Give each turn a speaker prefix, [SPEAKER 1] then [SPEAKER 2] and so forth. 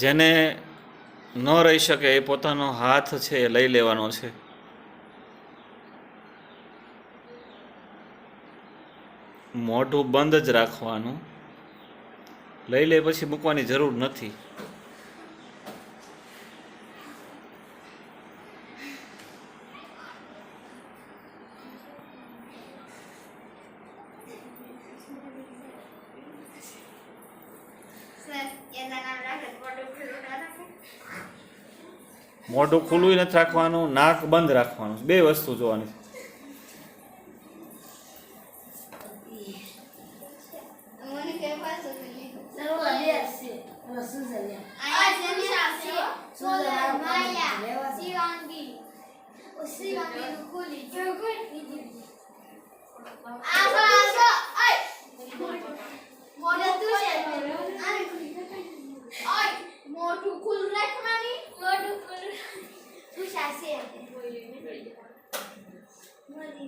[SPEAKER 1] જેને ન રહી શકે એ પોતાનો હાથ છે એ લઈ લેવાનો છે. મોઢું બંધ જ રાખવાનું. લઈ લે પછી મૂકવાની જરૂર નથી. મોઢું ખુલ્લું નથી રાખવાનું નાક બંધ રાખવાનું. બે વસ્તુ જોવાની.
[SPEAKER 2] છે
[SPEAKER 3] മതി